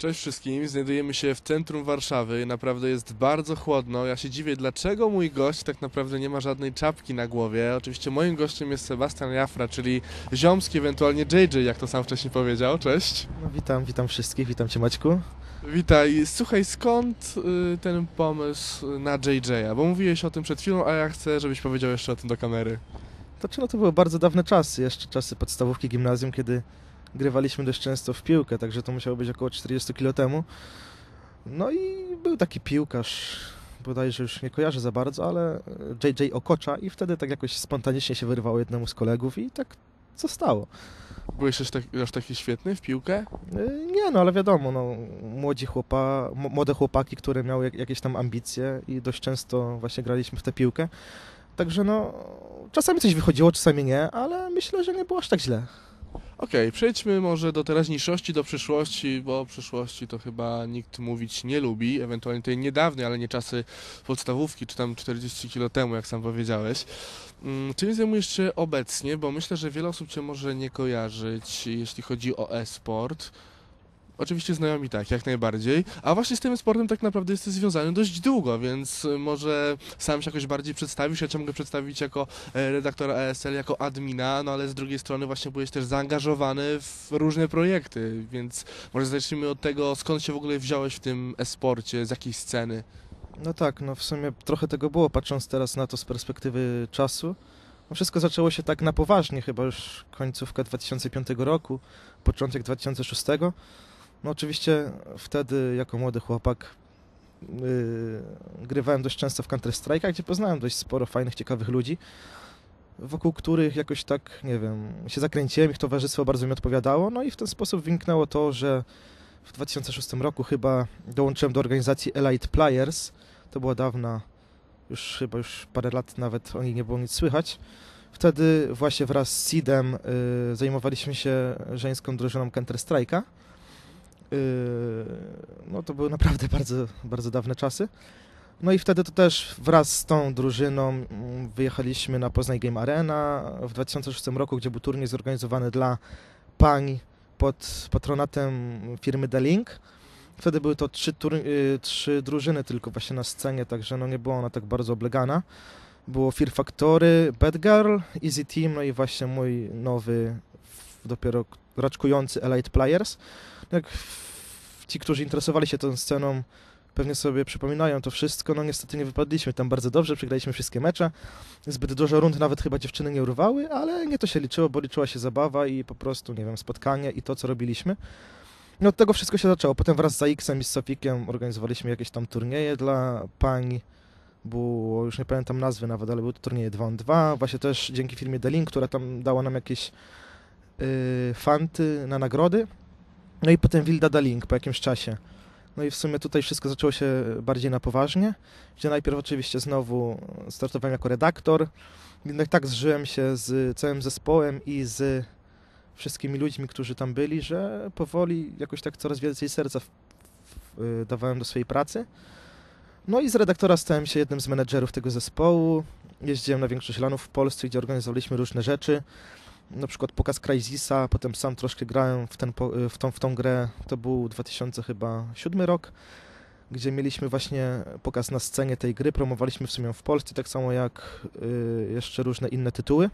Cześć wszystkim, znajdujemy się w centrum Warszawy. Naprawdę jest bardzo chłodno. Ja się dziwię, dlaczego mój gość tak naprawdę nie ma żadnej czapki na głowie. Oczywiście moim gościem jest Sebastian Jafra, czyli Ziomski, ewentualnie JJ, jak to sam wcześniej powiedział. Cześć. No, witam, witam wszystkich, witam Cię Maćku. Witaj. Słuchaj, skąd y, ten pomysł na JJ-a? Bo mówiłeś o tym przed chwilą, a ja chcę, żebyś powiedział jeszcze o tym do kamery. To czy no to były bardzo dawne czasy, jeszcze czasy podstawówki, gimnazjum, kiedy grywaliśmy dość często w piłkę, także to musiało być około 40 kilo temu. No i był taki piłkarz, bodajże już nie kojarzę za bardzo, ale JJ Okocza i wtedy tak jakoś spontanicznie się wyrwało jednemu z kolegów i tak zostało. Byłeś też tak, aż taki świetny w piłkę? Y, Nie no, ale wiadomo, no, młodzi chłopa, młode chłopaki, które miały jak- jakieś tam ambicje i dość często właśnie graliśmy w tę piłkę. Także no, czasami coś wychodziło, czasami nie, ale myślę, że nie było aż tak źle. Okej, przejdźmy może do teraźniejszości, do przyszłości, bo o przyszłości to chyba nikt mówić nie lubi, ewentualnie tej niedawnej, ale nie czasy podstawówki, czy tam 40 kilo temu, jak sam powiedziałeś. Mm, Czym zajmujesz się obecnie? Bo myślę, że wiele osób Cię może nie kojarzyć, jeśli chodzi o e-sport. Oczywiście znajomi tak, jak najbardziej. A właśnie z tym sportem tak naprawdę jesteś związany dość długo, więc może sam się jakoś bardziej przedstawisz. Ja cię mogę przedstawić jako e, redaktora ESL, jako admina, no ale z drugiej strony właśnie byłeś też zaangażowany w różne projekty, więc może zacznijmy od tego, skąd się w ogóle wziąłeś w tym e-sporcie, z jakiej sceny. No tak, no w sumie trochę tego było, patrząc teraz na to z perspektywy czasu. No wszystko zaczęło się tak na poważnie, chyba już końcówka 2005 roku, początek 2006. No oczywiście wtedy jako młody chłopak yy, grywałem dość często w Counter Strike'a, gdzie poznałem dość sporo fajnych, ciekawych ludzi, wokół których jakoś tak, nie wiem, się zakręciłem, ich towarzystwo bardzo mi odpowiadało, no i w ten sposób wyniknęło to, że w 2006 roku chyba dołączyłem do organizacji Elite Players, to była dawna, już chyba już parę lat nawet o niej nie było nic słychać. Wtedy właśnie wraz z Seedem y, zajmowaliśmy się żeńską drużyną Counter Strike'a. Y, no to były naprawdę bardzo, bardzo dawne czasy. No i wtedy to też wraz z tą drużyną mm, wyjechaliśmy na Poznań Game Arena w 2006 roku, gdzie był turniej zorganizowany dla pań pod patronatem firmy The Link. Wtedy były to trzy, tur- y, trzy drużyny tylko właśnie na scenie, także no nie była ona tak bardzo oblegana. Było Fear Factory, Bad Girl, Easy Team, no i właśnie mój nowy, dopiero raczkujący Elite Players. Jak w- ci, którzy interesowali się tą sceną, pewnie sobie przypominają to wszystko, no niestety nie wypadliśmy tam bardzo dobrze, przegraliśmy wszystkie mecze. Zbyt dużo rund nawet chyba dziewczyny nie urwały, ale nie to się liczyło, bo liczyła się zabawa i po prostu, nie wiem, spotkanie i to, co robiliśmy. No od tego wszystko się zaczęło. Potem wraz z AX-em i z Sofikiem organizowaliśmy jakieś tam turnieje dla pań. Było, już nie pamiętam nazwy nawet, ale były to turnieje 2 on 2. Właśnie też dzięki firmie The Link, która tam dała nam jakieś fanty na nagrody. No i potem Wilda Link po jakimś czasie. No i w sumie tutaj wszystko zaczęło się bardziej na poważnie, gdzie najpierw oczywiście znowu startowałem jako redaktor. Jednak tak zżyłem się z całym zespołem i z wszystkimi ludźmi, którzy tam byli, że powoli jakoś tak coraz więcej serca w, w, y, dawałem do swojej pracy. No i z redaktora stałem się jednym z menedżerów tego zespołu. Jeździłem na większość lanów w Polsce, gdzie organizowaliśmy różne rzeczy. Na przykład pokaz Crysisa, potem sam troszkę grałem w, ten, y, w, tą, w tą grę. To był 2007 rok, gdzie mieliśmy właśnie pokaz na scenie tej gry. Promowaliśmy w sumie w Polsce, tak samo jak y, jeszcze różne inne tytuły.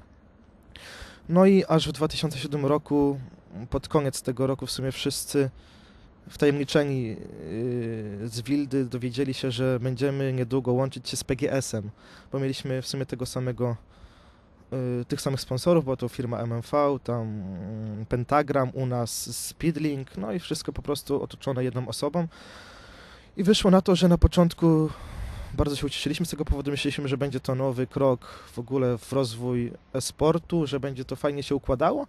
No i aż w 2007 roku, pod koniec tego roku w sumie wszyscy wtajemniczeni yy, z Wildy dowiedzieli się, że będziemy niedługo łączyć się z PGS-em, bo mieliśmy w sumie tego samego, tych samych sponsorów, była to firma MMV, tam mm, Pentagram, u nas Speedlink, no i wszystko po prostu otoczone jedną osobą. I wyszło na to, że na początku bardzo się ucieszyliśmy z tego powodu. Myśleliśmy, że będzie to nowy krok w ogóle w rozwój e-sportu, że będzie to fajnie się układało.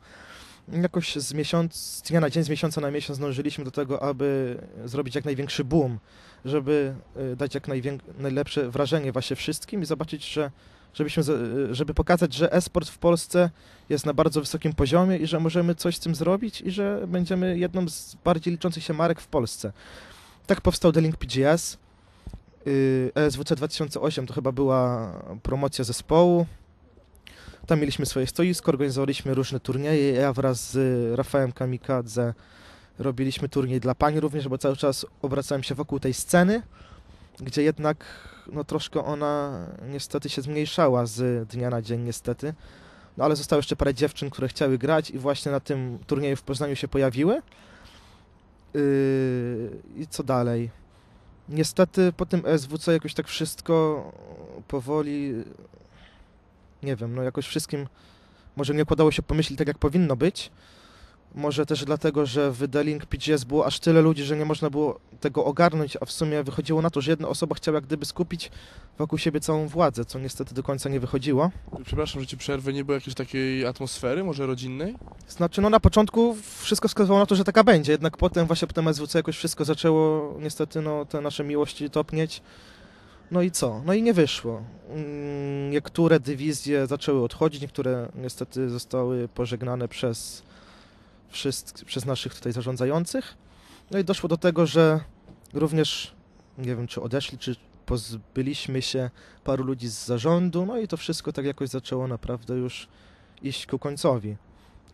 Jakoś z, miesiąc, z dnia na dzień, z miesiąca na miesiąc dążyliśmy do tego, aby zrobić jak największy boom, żeby y, dać jak najlepsze wrażenie właśnie wszystkim i zobaczyć, że żebyśmy, y, żeby pokazać, że e-sport w Polsce jest na bardzo wysokim poziomie i że możemy coś z tym zrobić i że będziemy jedną z bardziej liczących się marek w Polsce. Tak powstał The Link PGS. ESWC 2008 to chyba była promocja zespołu. Tam mieliśmy swoje stoisko, organizowaliśmy różne turnieje. Ja wraz z Rafałem Kamikadze Robiliśmy turniej dla pań również, bo cały czas obracałem się wokół tej sceny, gdzie jednak no, troszkę ona niestety się zmniejszała z dnia na dzień niestety. No ale zostało jeszcze parę dziewczyn, które chciały grać i właśnie na tym turnieju w Poznaniu się pojawiły. Yy, I co dalej? Niestety po tym SWC jakoś tak wszystko powoli, nie wiem, no jakoś wszystkim może nie układało się pomyśleć tak, jak powinno być. Może też dlatego, że w The Link PGS było aż tyle ludzi, że nie można było tego ogarnąć, a w sumie wychodziło na to, że jedna osoba chciała jak gdyby skupić wokół siebie całą władzę, co niestety do końca nie wychodziło. Przepraszam, że ci przerwę, nie było jakiejś takiej atmosfery, może rodzinnej? Znaczy, no na początku wszystko wskazywało na to, że taka będzie, jednak potem właśnie po tym SWC jakoś wszystko zaczęło niestety no, te nasze miłości topnieć. No i co? No i nie wyszło. Mm, Niektóre dywizje zaczęły odchodzić, niektóre niestety zostały pożegnane przez, przez naszych tutaj zarządzających. No i doszło do tego, że również, nie wiem czy odeszli, czy pozbyliśmy się paru ludzi z zarządu, no i to wszystko tak jakoś zaczęło naprawdę już iść ku końcowi.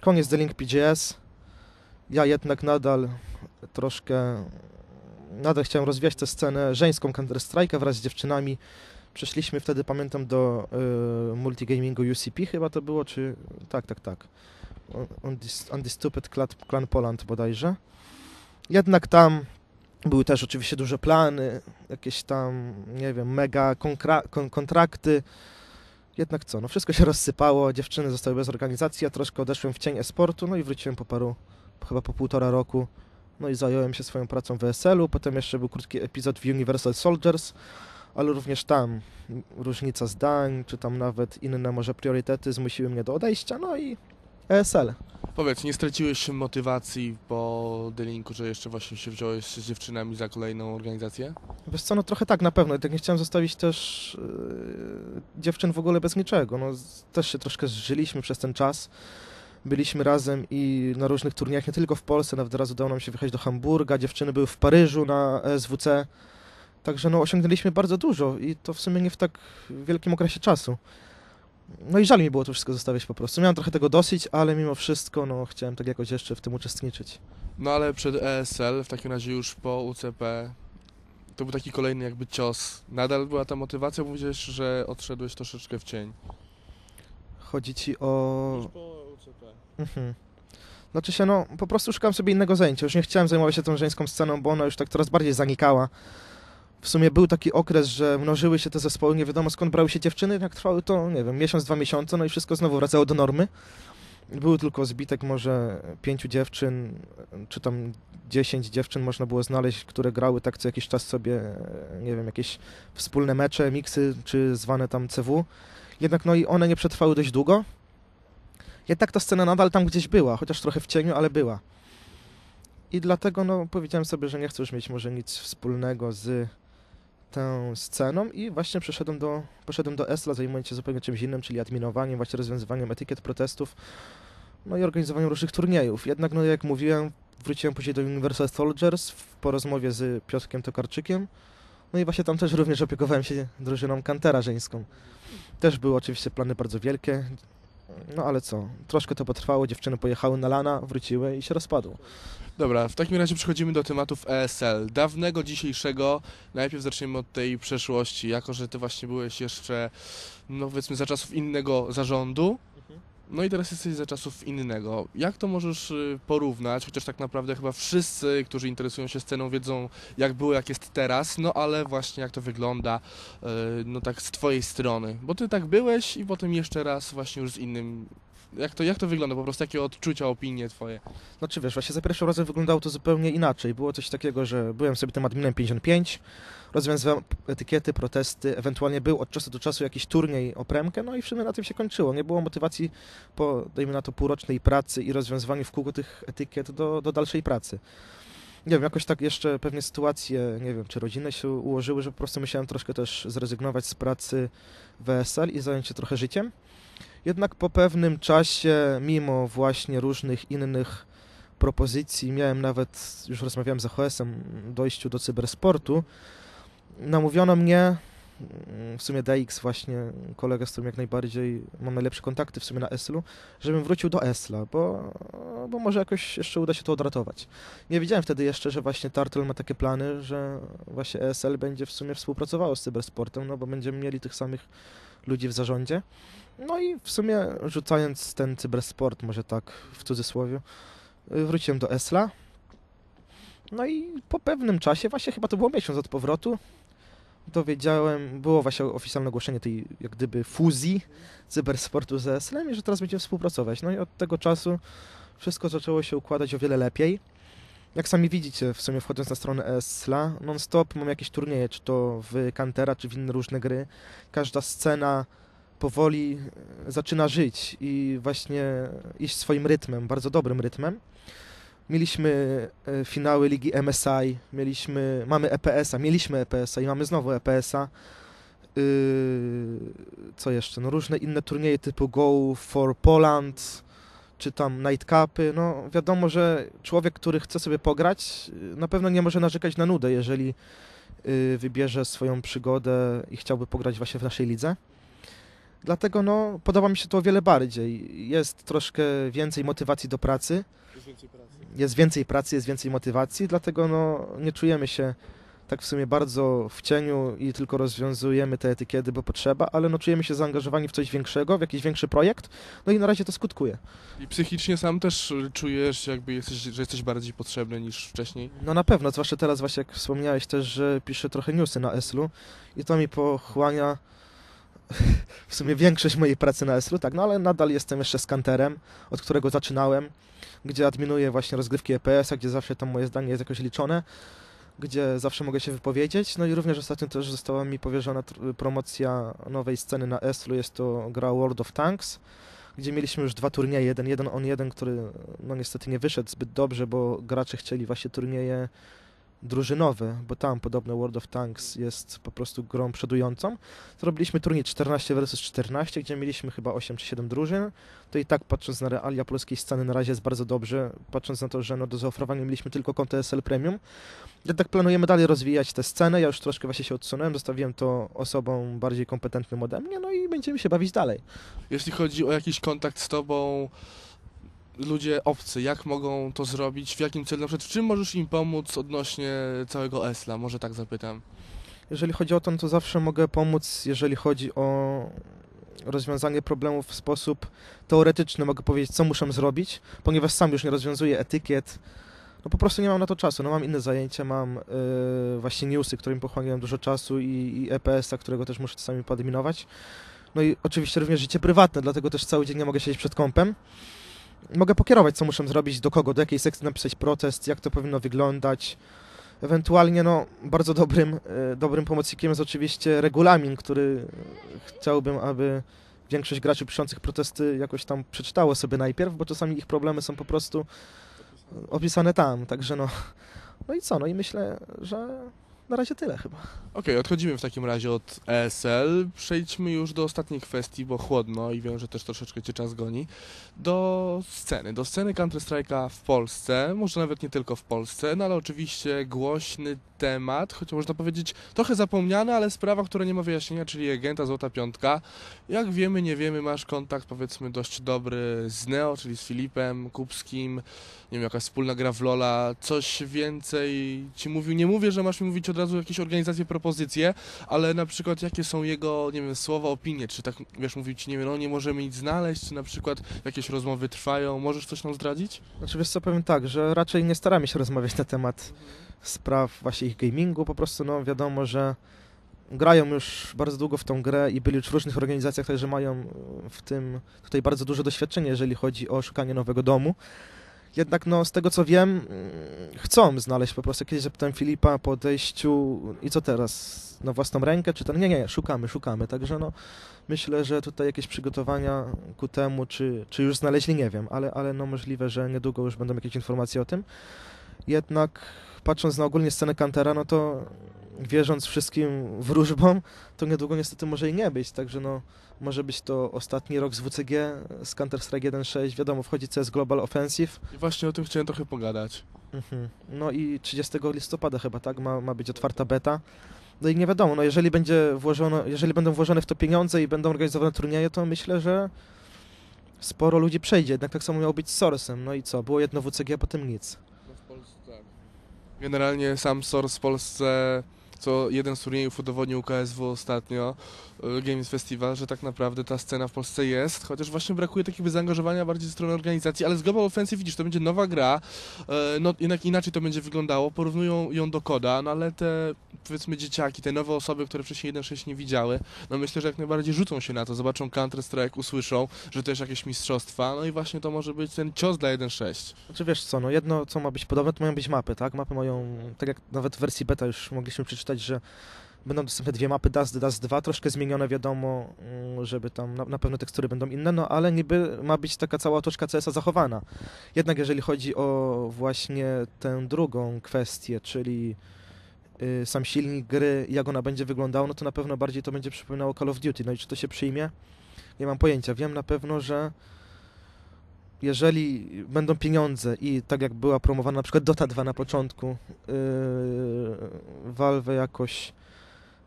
Koniec The Link PGS. Ja jednak nadal troszkę, nadal chciałem rozwijać tę scenę żeńską Counter-Strike'a wraz z dziewczynami. Przeszliśmy wtedy, pamiętam, do y, multigamingu UCP chyba to było, czy... Tak, tak, tak. On this, on this Stupid Clan, Poland bodajże. Jednak tam były też oczywiście duże plany, jakieś tam, nie wiem, mega kontrakty. Jednak co, no wszystko się rozsypało, dziewczyny zostały bez organizacji, ja troszkę odeszłem w cień e-sportu, no i wróciłem po paru, chyba po półtora roku. No i zająłem się swoją pracą w ESL-u, potem jeszcze był krótki epizod w Universal Soldiers, ale również tam różnica zdań, czy tam nawet inne może priorytety zmusiły mnie do odejścia, no i ESL. Powiedz, nie straciłeś motywacji po Delinku, że jeszcze właśnie się wziąłeś z dziewczynami za kolejną organizację? Wiesz co, no trochę tak na pewno, tak nie chciałem zostawić też yy, dziewczyn w ogóle bez niczego, no z- też się troszkę zżyliśmy przez ten czas, byliśmy razem i na różnych turniejach, nie tylko w Polsce, nawet raz udało nam się wyjechać do Hamburga, dziewczyny były w Paryżu na SWC, także no osiągnęliśmy bardzo dużo i to w sumie nie w tak wielkim okresie czasu. No i żal mi było to wszystko zostawiać po prostu. Miałem trochę tego dosyć, ale mimo wszystko no, chciałem tak jakoś jeszcze w tym uczestniczyć. No ale przed ESL, w takim razie już po UCP, to był taki kolejny jakby cios. Nadal była ta motywacja, mówiłeś, że odszedłeś troszeczkę w cień. Chodzi ci o... Już po UCP. Mhm. Znaczy się, no, po prostu szukałem sobie innego zajęcia. Już nie chciałem zajmować się tą żeńską sceną, bo ona już tak coraz bardziej zanikała. W sumie był taki okres, że mnożyły się te zespoły, nie wiadomo skąd brały się dziewczyny, jak trwały to, nie wiem, miesiąc, dwa miesiące, no i wszystko znowu wracało do normy. Był tylko zbitek może pięciu dziewczyn, czy tam dziesięć dziewczyn można było znaleźć, które grały tak co jakiś czas sobie, nie wiem, jakieś wspólne mecze, miksy, czy zwane tam CW. Jednak no i one nie przetrwały dość długo. Jednak ta scena nadal tam gdzieś była, chociaż trochę w cieniu, ale była. I dlatego no, powiedziałem sobie, że nie chcę już mieć może nic wspólnego z tą sceną i właśnie przeszedłem do, poszedłem do ESLA, zajmując się zupełnie czymś innym, czyli adminowaniem, właśnie rozwiązywaniem etykiet protestów, no i organizowaniem różnych turniejów. Jednak, no jak mówiłem, wróciłem później do Universal Soldiers po rozmowie z Piotrkiem Tokarczykiem, no i właśnie tam też również opiekowałem się drużyną Kantera żeńską. Też były oczywiście plany bardzo wielkie, no ale co, troszkę to potrwało, dziewczyny pojechały na lana, wróciły i się rozpadło. Dobra, w takim razie przechodzimy do tematów ESL. Dawnego, dzisiejszego. Najpierw zaczniemy od tej przeszłości. Jako, że ty właśnie byłeś jeszcze, no powiedzmy, za czasów innego zarządu. No i teraz jesteś za czasów innego. Jak to możesz y, porównać? Chociaż tak naprawdę chyba wszyscy, którzy interesują się sceną, wiedzą, jak było, jak jest teraz. No ale właśnie jak to wygląda, y, no tak z twojej strony. Bo ty tak byłeś i potem jeszcze raz właśnie już z innym. Jak to, jak to wygląda? Po prostu jakie odczucia, opinie twoje? Znaczy wiesz, właśnie za pierwszym razem wyglądało to zupełnie inaczej. Było coś takiego, że byłem sobie tym adminem 55, rozwiązywałem etykiety, protesty, ewentualnie był od czasu do czasu jakiś turniej o premkę, no i w sumie na tym się kończyło. Nie było motywacji po, dajmy na to, półrocznej pracy i rozwiązywaniu w kółko tych etykiet do, do dalszej pracy. Nie wiem, jakoś tak jeszcze pewnie sytuacje, nie wiem, czy rodzinne się ułożyły, że po prostu musiałem troszkę też zrezygnować z pracy w ESL i zająć się trochę życiem. Jednak po pewnym czasie, mimo właśnie różnych innych propozycji, miałem nawet, już rozmawiałem z AHS-em, dojściu do cybersportu, namówiono mnie w sumie DX właśnie, kolega, z którym jak najbardziej mam najlepsze kontakty w sumie na Eslu, żebym wrócił do Esla, bo, bo może jakoś jeszcze uda się to odratować. Nie wiedziałem wtedy jeszcze, że właśnie Turtle ma takie plany, że właśnie ESL będzie w sumie współpracowało z Cybersportem, no bo będziemy mieli tych samych ludzi w zarządzie. No i w sumie rzucając ten cybersport, może tak w cudzysłowie, y, wróciłem do Esla. No i po pewnym czasie, właśnie chyba to było miesiąc od powrotu, dowiedziałem, było właśnie oficjalne ogłoszenie tej jak gdyby fuzji cybersportu z ESL-em i że teraz będziemy współpracować. No i od tego czasu wszystko zaczęło się układać o wiele lepiej. Jak sami widzicie, w sumie wchodząc na stronę ESL-a, non-stop mam jakieś turnieje, czy to w Kantera, czy w inne różne gry. Każda scena powoli e, zaczyna żyć i właśnie iść swoim rytmem, bardzo dobrym rytmem. Mieliśmy e, finały ligi MSI, mieliśmy, mamy EPS-a, mieliśmy EPS-a i mamy znowu EPS-a. Yy, co jeszcze? No różne inne turnieje typu Go for Poland, czy tam Nightcupy. No wiadomo, że człowiek, który chce sobie pograć, yy, na pewno nie może narzekać na nudę, jeżeli yy, wybierze swoją przygodę i chciałby pograć właśnie w naszej lidze. Dlatego no, podoba mi się to o wiele bardziej. Jest troszkę więcej motywacji do pracy Jest więcej pracy. jest więcej pracy, jest więcej motywacji, dlatego no, nie czujemy się tak w sumie bardzo w cieniu i tylko rozwiązujemy te etykiety, bo potrzeba, ale no, czujemy się zaangażowani w coś większego, w jakiś większy projekt, no i na razie to skutkuje. I psychicznie sam też czujesz, jakby jesteś, że jesteś bardziej potrzebny niż wcześniej. No na pewno, zwłaszcza teraz właśnie jak wspomniałeś też, że piszę trochę newsy na Eslu i to mi pochłania w sumie większość mojej pracy na Eslu, tak, no ale nadal jestem jeszcze skanterem, od którego zaczynałem, gdzie adminuję właśnie rozgrywki EPS-a, gdzie zawsze tam moje zdanie jest jakoś liczone, gdzie zawsze mogę się wypowiedzieć, no i również ostatnio też została mi powierzona promocja nowej sceny na Eslu, jest to gra World of Tanks, gdzie mieliśmy już dwa turnieje, jeden, jeden on jeden, który no niestety nie wyszedł zbyt dobrze, bo gracze chcieli właśnie turnieje drużynowe, bo tam podobno World of Tanks jest po prostu grą przodującą. Zrobiliśmy turniej 14 vs 14, gdzie mieliśmy chyba 8 czy 7 drużyn. To i tak patrząc na realia polskiej sceny na razie jest bardzo dobrze, patrząc na to, że no do zaoferowania mieliśmy tylko konto SL Premium. Jednak planujemy dalej rozwijać tę scenę, ja już troszkę właśnie się odsunąłem, zostawiłem to osobom bardziej kompetentnym ode mnie, no i będziemy się bawić dalej. Jeśli chodzi o jakiś kontakt z tobą, ludzie obcy, jak mogą to zrobić, w jakim celu, na przykład w czym możesz im pomóc odnośnie całego Esla, może tak zapytam. Jeżeli chodzi o to, no to zawsze mogę pomóc, jeżeli chodzi o rozwiązanie problemów w sposób teoretyczny. Mogę powiedzieć, co muszę zrobić, ponieważ sam już nie rozwiązuję etykiet. No po prostu nie mam na to czasu. No mam inne zajęcia, mam yy, właśnie newsy, którym pochłaniają dużo czasu i, i EPS-a, którego też muszę czasami poadminować. No i oczywiście również życie prywatne, dlatego też cały dzień nie mogę siedzieć przed kompem. Mogę pokierować, co muszę zrobić, do kogo, do jakiej sekcji napisać protest, jak to powinno wyglądać. Ewentualnie, no, bardzo dobrym, e, dobrym pomocnikiem jest oczywiście regulamin, który chciałbym, aby większość graczy piszących protesty jakoś tam przeczytało sobie najpierw, bo czasami ich problemy są po prostu opisane tam, także no, no i co, no i myślę, że na razie tyle chyba. Okej, odchodzimy w takim razie od ESL. Przejdźmy już do ostatniej kwestii, bo chłodno i wiem, że też troszeczkę cię czas goni. Do sceny, do sceny Counter-Strike'a w Polsce, może nawet nie tylko w Polsce, no ale oczywiście głośny temat, choć można powiedzieć trochę zapomniany, ale sprawa, która nie ma wyjaśnienia, czyli agenta Złota Piątka. Jak wiemy, nie wiemy, masz kontakt powiedzmy dość dobry z Neo, czyli z Filipem Kupskim, nie wiem, jakaś wspólna gra w Lola, coś więcej ci mówił. Nie mówię, że masz mi mówić od razu jakieś organizacje, propozycje, ale na przykład jakie są jego, nie wiem, słowa, opinie, czy tak, wiesz, mówił ci, nie wiem, no nie możemy nic znaleźć, czy na przykład jakieś rozmowy trwają, możesz coś nam zdradzić? Znaczy wiesz co, powiem tak, że raczej nie staramy się rozmawiać na temat spraw właśnie ich gamingu, po prostu no wiadomo, że grają już bardzo długo w tą grę i byli już w różnych organizacjach, także mają w tym tutaj bardzo duże doświadczenie, jeżeli chodzi o szukanie nowego domu. Jednak no, z tego co wiem, mm, chcą znaleźć po prostu. Kiedyś zapytałem Filipa po odejściu i co teraz? Na własną rękę? Czy ten? Nie, nie, szukamy, szukamy. Także no, myślę, że tutaj jakieś przygotowania ku temu, czy, czy już znaleźli, nie wiem, ale, ale no możliwe, że niedługo już będą jakieś informacje o tym. Jednak patrząc na ogólnie scenę Kantera, no to wierząc wszystkim wróżbom, to niedługo niestety może i nie być, także no może być to ostatni rok z WCG, z Counter-Strike 1.6, wiadomo, wchodzi CS Global Offensive, I właśnie o tym chciałem trochę pogadać. Mhm. No i 30 listopada chyba, tak, ma, ma być otwarta beta. No i nie wiadomo, no jeżeli będzie włożono, jeżeli będą włożone w to pieniądze i będą organizowane turnieje, to myślę, że sporo ludzi przejdzie. Jednak tak samo miało być z Sorsem. No i co? Było jedno WCG, a potem nic. Generalnie sam SORS w Polsce, co jeden z turniejów udowodnił KSW ostatnio, y, Games Festival, że tak naprawdę ta scena w Polsce jest, chociaż właśnie brakuje takiego zaangażowania bardziej ze strony organizacji, ale z Global Offensive widzisz, to będzie nowa gra, e, no jednak inaczej to będzie wyglądało, porównują ją do koda, no ale te powiedzmy dzieciaki, te nowe osoby, które wcześniej 1.6 nie widziały, no myślę, że jak najbardziej rzucą się na to, zobaczą Counter-Strike, usłyszą, że to jest jakieś mistrzostwa, no i właśnie to może być ten cios dla 1.6. Znaczy wiesz co, no jedno co ma być podobne, to mają być mapy, tak? Mapy mają, tak jak nawet w wersji beta już mogliśmy przeczytać, że będą dostępne dwie mapy, Dust, Dust 2, troszkę zmienione wiadomo, mm, żeby tam na, na pewno tekstury będą inne, no ale niby ma być taka cała otoczka CS-a zachowana. Jednak jeżeli chodzi o właśnie tę drugą kwestię, czyli y, sam silnik gry, jak ona będzie wyglądała, no to na pewno bardziej to będzie przypominało Call of Duty. No i czy to się przyjmie? Nie mam pojęcia. Wiem na pewno, że jeżeli będą pieniądze i tak jak była promowana na przykład Dota 2 na początku, yy, Valve jakoś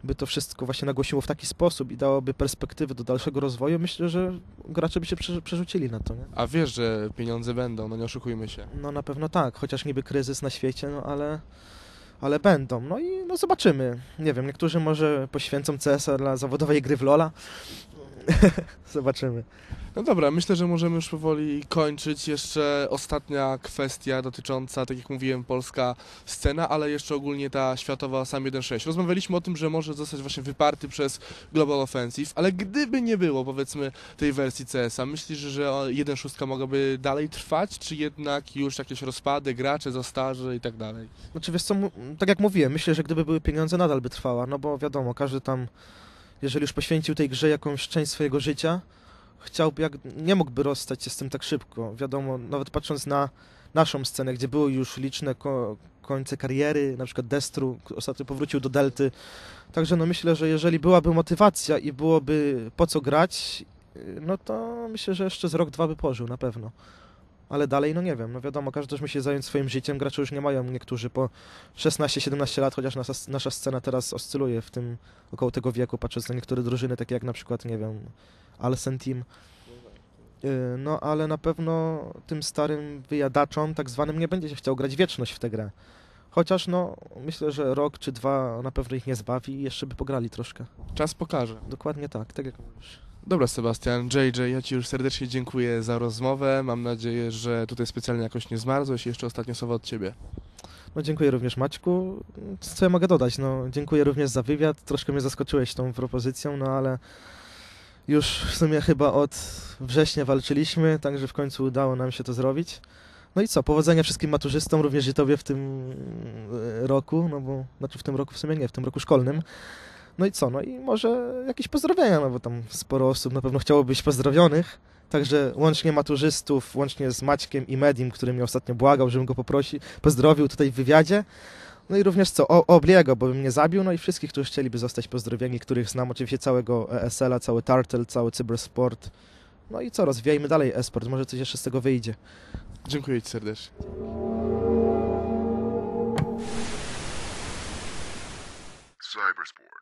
by to wszystko właśnie nagłosiło w taki sposób i dałoby perspektywy do dalszego rozwoju, myślę, że gracze by się prze- przerzucili na to, nie? A wiesz, że pieniądze będą, no nie oszukujmy się. No na pewno tak, chociaż niby kryzys na świecie, no ale, ale będą. No i no zobaczymy. Nie wiem, niektórzy może poświęcą CS-a dla zawodowej gry w LoL'a. zobaczymy. No dobra, myślę, że możemy już powoli kończyć. Jeszcze ostatnia kwestia dotycząca, tak jak mówiłem, polska scena, ale jeszcze ogólnie ta światowa SAM 1.6. Rozmawialiśmy o tym, że może zostać właśnie wyparty przez Global Offensive, ale gdyby nie było, powiedzmy, tej wersji CS-a, myślisz, że o 1.6 mogłaby dalej trwać, czy jednak już jakieś rozpady, gracze za starzy i tak dalej? Znaczy wiesz co, tak jak mówiłem, myślę, że gdyby były pieniądze, nadal by trwała, no bo wiadomo, każdy tam, jeżeli już poświęcił tej grze jakąś część swojego życia, chciałby, jak, nie mógłby rozstać się z tym tak szybko. Wiadomo, nawet patrząc na naszą scenę, gdzie były już liczne ko końce kariery, na przykład Destru ostatnio powrócił do Delty, także no myślę, że jeżeli byłaby motywacja i byłoby po co grać, no to myślę, że jeszcze z rok, dwa by pożył, na pewno. Ale dalej, no nie wiem, no wiadomo, każdy też musi zająć swoim życiem, gracze już nie mają niektórzy po 16-17 lat, chociaż nasza, nasza scena teraz oscyluje w tym, około tego wieku, patrząc na niektóre drużyny, takie jak na przykład, nie wiem, Alsen Team. Yy, No, ale na pewno tym starym wyjadaczom, tak zwanym, nie będzie się chciał grać wieczność w tę grę. Chociaż, no, myślę, że rok czy dwa na pewno ich nie zbawi i jeszcze by pograli troszkę. Czas pokaże. Dokładnie tak, tak jak mówisz. Dobra, Sebastian, JJ, ja Ci już serdecznie dziękuję za rozmowę. Mam nadzieję, że tutaj specjalnie jakoś nie zmarzłeś. Jeszcze ostatnie słowo od Ciebie. No dziękuję również Maćku. Co ja mogę dodać? No, dziękuję również za wywiad. Troszkę mnie zaskoczyłeś tą propozycją, no ale już w sumie chyba od września walczyliśmy, także w końcu udało nam się to zrobić. No i co, powodzenia wszystkim maturzystom, również i Tobie w tym roku, no bo, znaczy w tym roku w sumie nie, w tym roku szkolnym. No i co? No i może jakieś pozdrowienia, no bo tam sporo osób na pewno chciało być pozdrowionych. Także łącznie maturzystów, łącznie z Maćkiem i Medim, który mnie ostatnio błagał, żebym go poprosił, pozdrowił tutaj w wywiadzie. No i również co, o, Obliego, bo bym mnie zabił, no i wszystkich, którzy chcieliby zostać pozdrowieni, których znam, oczywiście całego ESL-a, cały Turtle, cały Cybersport. No i co, rozwijajmy dalej e-sport, może coś jeszcze z tego wyjdzie. Dziękuję Ci serdecznie. Cybersport.